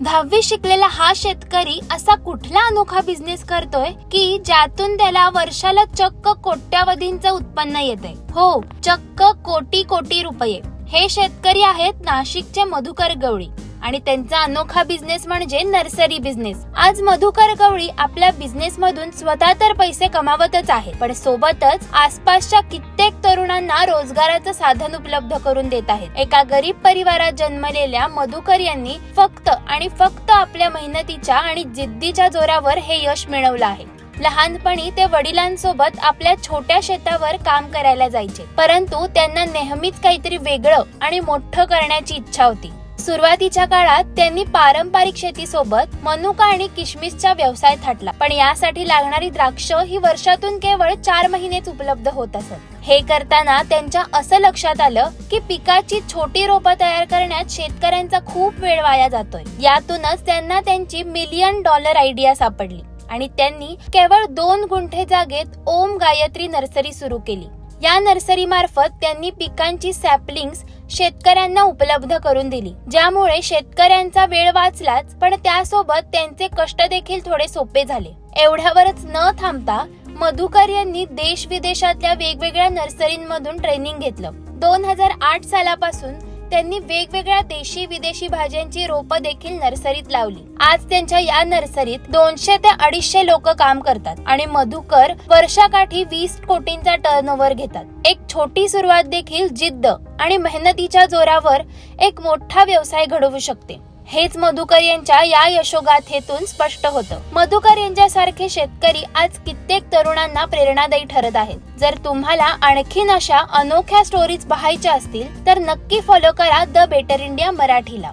दहावी शिकलेला हा शेतकरी असा कुठला अनोखा बिझनेस करतोय की ज्यातून त्याला वर्षाला चक्क कोट्यावधींचं उत्पन्न येते हो चक्क कोटी कोटी रुपये. हे शेतकरी आहेत नाशिकचे मधुकर गवळी. आणि त्यांचा अनोखा बिझनेस म्हणजे नर्सरी बिझनेस आज मधुकर गवळी आपल्या बिझनेस मधून स्वतः तर पैसे कमावतच आहे पण सोबतच आसपासच्या कित्येक तरुणांना रोजगाराचं साधन उपलब्ध करून देत आहेत. एका गरीब परिवारात जन्मलेल्या मधुकर यांनी फक्त आणि फक्त आपल्या मेहनतीच्या आणि जिद्दीच्या जोरावर हे यश मिळवलं आहे. लहानपणी ते वडिलांसोबत आपल्या छोट्या शेतावर काम करायला जायचे परंतु त्यांना नेहमीच काहीतरी वेगळं आणि मोठं करण्याची इच्छा होती. सुरुवातीच्या काळात त्यांनी पारंपरिक शेतीसोबत मनुका आणि किशमिशचा व्यवसाय थाटला. पण यासाठी लागणारी द्राक्ष ही वर्षातून केवळ चार महिनेच उपलब्ध होत असत. हे करताना त्यांच्या असं लक्षात आलं की पिकाची छोटी रोपं तयार करण्यात शेतकऱ्यांचा खूप वेळ वाया जातोय. यातूनच त्यांना त्यांची मिलियन डॉलर आयडिया सापडली आणि त्यांनी केवळ दोन गुंठे जागेत ओम गायत्री नर्सरी सुरू केली. या नर्सरी मार्फत त्यांनी पिकांची सॅपलिंग्स शेतकऱ्यांना उपलब्ध करून दिली. ज्यामुळे शेतकऱ्यांचा वेळ वाचलाच पण त्यासोबत त्यांचे कष्ट देखील थोडे सोपे झाले. एवढ्यावरच न थांबता मधुकर यांनी देश विदेशातल्या वेगवेगळ्या नर्सरींमधून ट्रेनिंग घेतलं. दोन हजार आठ सालापासून त्यांनी वेगवेगळ्या देशी विदेशी भाज्यांची रोपं देखील नर्सरीत लावली. आज त्यांच्या या नर्सरीत दोनशे ते अडीचशे लोक काम करतात आणि मधुकर वर्षाकाठी वीस कोटींचा टर्नओव्हर घेतात. एक छोटी सुरुवात देखील जिद्द आणि मेहनतीच्या जोरावर एक मोठा व्यवसाय घडवू शकते. हेच मधुकर यांच्या या यशोगाथेतून स्पष्ट होतं. मधुकर यांच्यासारखे शेतकरी आज कित्येक तरुणांना प्रेरणादायी ठरत आहेत. जर तुम्हाला आणखीन अशा अनोख्या स्टोरीज पाहायच्या असतील तर नक्की फॉलो करा द बेटर इंडिया मराठीला.